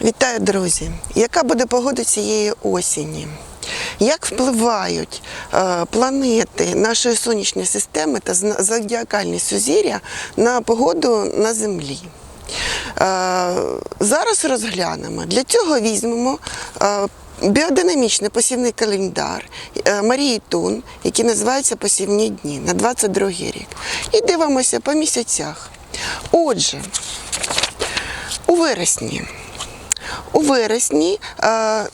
Вітаю, друзі! Яка буде погода цієї осені? Як впливають е, планети нашої сонячної системи та зодіакальні сузір'я на погоду на Землі? Е, зараз розглянемо. Для цього візьмемо е, біодинамічний посівний календар Марії Тун, який називається Посівні дні на 22 рік. І дивимося по місяцях. Отже, у вересні. У вересні е, е,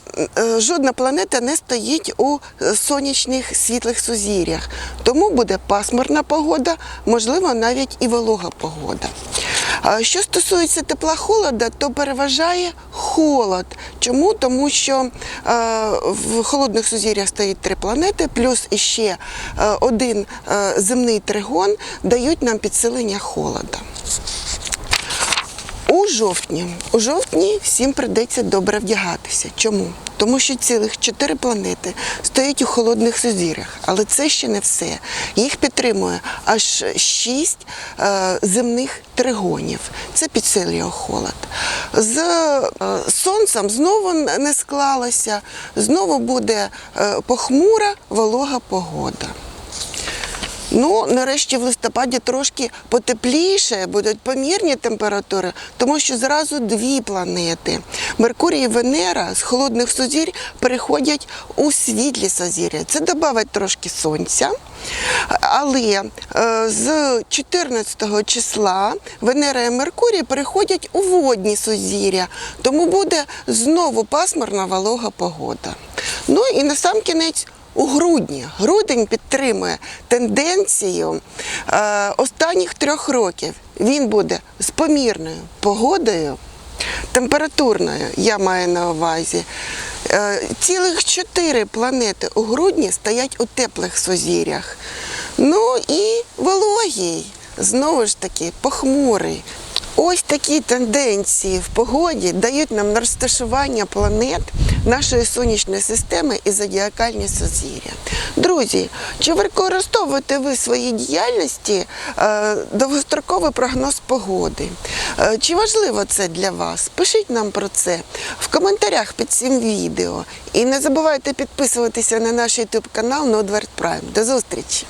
жодна планета не стоїть у сонячних світлих сузір'ях, тому буде пасмурна погода, можливо, навіть і волога погода. Що стосується тепла холода, то переважає холод. Чому? Тому що е, в холодних сузір'ях стоїть три планети, плюс іще один земний тригон дають нам підсилення холода. Жовтні. У жовтні всім прийдеться добре вдягатися. Чому? Тому що цілих чотири планети стоять у холодних сузір'ях, але це ще не все. Їх підтримує аж шість е, земних тригонів. Це підсилює холод. З е, сонцем знову не склалося, знову буде е, похмура волога погода. Ну, нарешті в листопаді трошки потепліше, будуть помірні температури, тому що зразу дві планети Меркурій і Венера з холодних сузір'я переходять у світлі сузір'я. Це додавить трошки сонця. Але е, з 14 числа Венера і Меркурій переходять у водні сузір'я, тому буде знову пасмурна волога погода. Ну і на сам кінець у грудні. Грудень підтримує тенденцію е, останніх трьох років. Він буде з помірною погодою, температурною, я маю на увазі. Е, цілих чотири планети у грудні стоять у теплих сузір'ях. Ну і вологий, знову ж таки, похмурий. Ось такі тенденції в погоді дають нам розташування планет нашої сонячної системи і зодіакальні сузір'я. Друзі, чи використовуєте ви в своїй діяльності е, довгостроковий прогноз погоди? Е, чи важливо це для вас? Пишіть нам про це в коментарях під цим відео. І не забувайте підписуватися на наш YouTube канал Nordward. До зустрічі!